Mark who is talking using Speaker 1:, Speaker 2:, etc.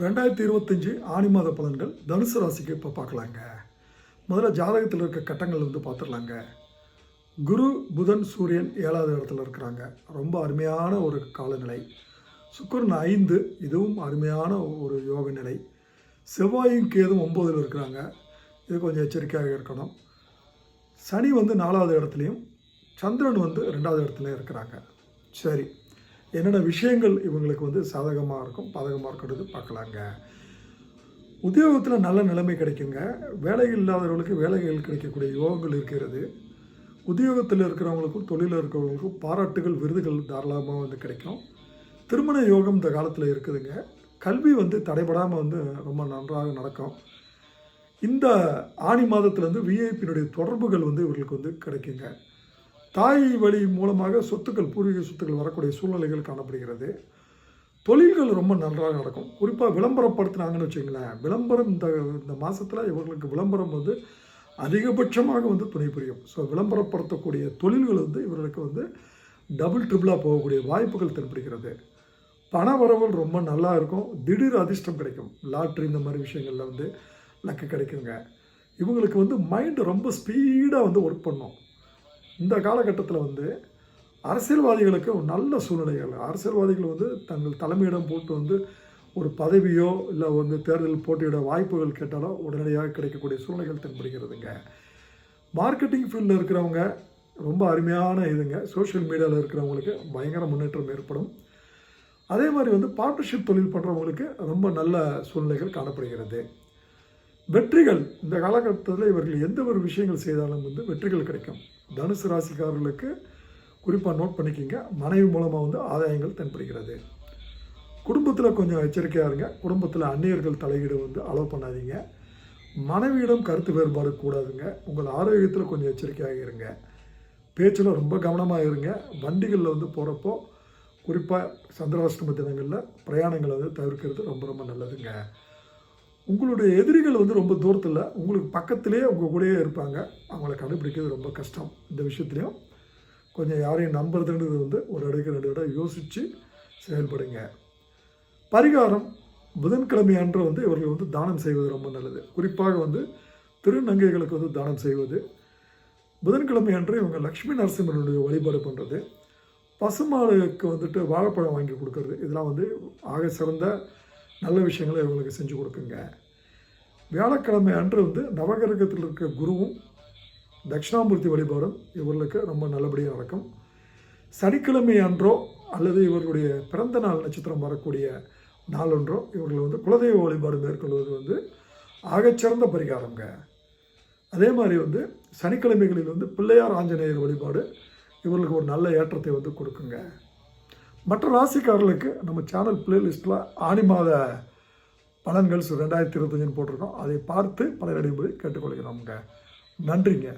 Speaker 1: ரெண்டாயிரத்தி இருபத்தஞ்சி ஆணி மாத பலன்கள் தனுசு ராசிக்கு இப்போ பார்க்கலாங்க முதல்ல ஜாதகத்தில் இருக்க கட்டங்கள் வந்து பார்த்துடலாங்க குரு புதன் சூரியன் ஏழாவது இடத்துல இருக்கிறாங்க. ரொம்ப அருமையான ஒரு காலநிலை. சுக்கரன் ஐந்து இதுவும் அருமையான ஒரு யோக நிலை. செவ்வாயும் கேதும் ஒம்போதில் இருக்கிறாங்க. இது கொஞ்சம் எச்சரிக்கையாக இருக்கணும். சனி வந்து நாலாவது இடத்துலையும் சந்திரன் வந்து ரெண்டாவது இடத்துலையும் இருக்கிறாங்க. சரி. என்னென்ன விஷயங்கள் இவங்களுக்கு வந்து சாதகமாக இருக்கும் பாதகமாக இருக்கிறது பார்க்கலாங்க. உத்தியோகத்தில் நல்ல நிலைமை கிடைக்குங்க. வேலைகள் இல்லாதவர்களுக்கு வேலைகள் கிடைக்கக்கூடிய யோகங்கள் இருக்கிறது. உத்தியோகத்தில் இருக்கிறவங்களுக்கும் தொழிலில் இருக்கிறவங்களுக்கும் பாராட்டுகள் விருதுகள் தாராளமாக வந்து கிடைக்கும். திருமண யோகம் இந்த காலத்தில் இருக்குதுங்க. கல்வி வந்து தடைபடாமல் வந்து ரொம்ப நன்றாக நடக்கும். இந்த ஆணி மாதத்துலேருந்து விஐபியினுடைய தொடர்புகள் வந்து இவர்களுக்கு வந்து கிடைக்குங்க. தாய் வழி மூலமாக சொத்துக்கள் பூர்வீக சொத்துக்கள் வரக்கூடிய சூழ்நிலைகள் காணப்படுகிறது. தொழில்கள் ரொம்ப நன்றாக நடக்கும். குறிப்பாக விளம்பரப்படுத்தினாங்கன்னு வச்சுங்களேன் விளம்பரம் இந்த இந்த மாதத்தில் இவர்களுக்கு விளம்பரம் வந்து அதிகபட்சமாக வந்து துணை புரியும். ஸோ விளம்பரப்படுத்தக்கூடிய தொழில்கள் வந்து இவர்களுக்கு வந்து டபுள் ட்ரிபிளாக போகக்கூடிய வாய்ப்புகள் தென்படுகிறது. பண வரவல் ரொம்ப நல்லா இருக்கும். திடீர் அதிர்ஷ்டம் கிடைக்கும். லாட்ரி இந்த மாதிரி விஷயங்களில் வந்து லக்கு கிடைக்குங்க. இவங்களுக்கு வந்து மைண்டு ரொம்ப ஸ்பீடாக வந்து ஒர்க் பண்ணும். இந்த காலகட்டத்தில் வந்து அரசியல்வாதிகளுக்கு ஒரு நல்ல சூழ்நிலைகள். அரசியல்வாதிகள் வந்து தங்கள் தலைமையிடம் போட்டு வந்து ஒரு பதவியோ இல்லை வந்து தேர்தல் போட்டியிட வாய்ப்புகள் கேட்டாலோ உடனடியாக கிடைக்கக்கூடிய சூழ்நிலைகள் தென்படுகிறதுங்க. மார்க்கெட்டிங் ஃபீல்டில் இருக்கிறவங்க ரொம்ப அருமையான இதுங்க. சோஷியல் மீடியாவில் இருக்கிறவங்களுக்கு பயங்கர முன்னேற்றம் ஏற்படும். அதே மாதிரி வந்து பார்ட்னர்ஷிப் தொழில் பண்ணுறவங்களுக்கு ரொம்ப நல்ல சூழ்நிலைகள் காணப்படுகிறது. வெற்றிகள். இந்த காலகட்டத்தில் இவர்கள் எந்த ஒரு விஷயங்கள் செய்தாலும் வந்து வெற்றிகள் கிடைக்கும். தனுசு ராசிக்காரர்களுக்கு குறிப்பாக நோட் பண்ணிக்கிங்க. மனைவி மூலமாக வந்து ஆதாயங்கள் தென்படுகிறது. குடும்பத்தில் கொஞ்சம் எச்சரிக்கையாக இருங்க. குடும்பத்தில் அந்நியர்கள் தலையீடு வந்து அலோவ் பண்ணாதீங்க. மனைவியிடம் கருத்து வேறுபாடு கூடாதுங்க. உங்கள் ஆரோக்கியத்தில் கொஞ்சம் எச்சரிக்கையாக இருங்க. பேச்சில் ரொம்ப கவனமாக இருங்க. வண்டிகளில் வந்து போகிறப்போ குறிப்பாக சந்திராஷ்டம தினங்களில் பிரயாணங்களை வந்து தவிர்க்கிறது ரொம்ப ரொம்ப நல்லதுங்க. உங்களுடைய எதிரிகள் வந்து ரொம்ப தூரத்தில் உங்களுக்கு பக்கத்திலே உங்கள் கூடயே இருப்பாங்க. அவங்கள கண்டுபிடிக்கிறது ரொம்ப கஷ்டம். இந்த விஷயத்துலையும் கொஞ்சம் யாரையும் நம்புறதுன்றது வந்து ஒரு இடத்துக்கு ரெண்டு இடம் யோசித்து செயல்படுங்க. பரிகாரம் புதன்கிழமை அன்று வந்து இவர்கள் வந்து தானம் செய்வது ரொம்ப நல்லது. குறிப்பாக வந்து திருநங்கைகளுக்கு வந்து தானம் செய்வது. புதன்கிழமை அன்று இவங்க லக்ஷ்மி நரசிம்மனுடைய வழிபாடு பண்ணுறது பசுமாளுக்கு வந்துட்டு வாழைப்பழம் வாங்கி கொடுக்கறது. இதெல்லாம் வந்து ஆக சிறந்த நல்ல விஷயங்களை இவங்களுக்கு செஞ்சு கொடுக்குங்க. வியாழக்கிழமை அன்று வந்து நவகிரகத்தில் இருக்க குருவும் தட்சிணாமூர்த்தி வழிபாடும் இவர்களுக்கு ரொம்ப நல்லபடியாக நடக்கும். சனிக்கிழமை அன்றோ அல்லது இவர்களுடைய பிறந்த நாள் நட்சத்திரம் வரக்கூடிய நாளொன்றோ இவர்கள் வந்து குலதெய்வ வழிபாடு மேற்கொள்வது வந்து ஆகச்சிறந்த பரிகாரங்க அதே மாதிரி வந்து சனிக்கிழமைகளில் வந்து பிள்ளையார் ஆஞ்சநேயர் வழிபாடு இவர்களுக்கு ஒரு நல்ல ஏற்றத்தை வந்து கொடுக்குங்க. மற்ற ராசிக்காரர்களுக்கு நம்ம சேனல் பிளேலிஸ்ட்டில் ஆணி மாத பலன்கள் ரெண்டாயிரத்தி இருபத்தஞ்சுன்னு போட்டிருக்கோம். அதை பார்த்து பலனடைபடி கேட்டுக்கொள்கிறோம்ங்க. நன்றிங்க.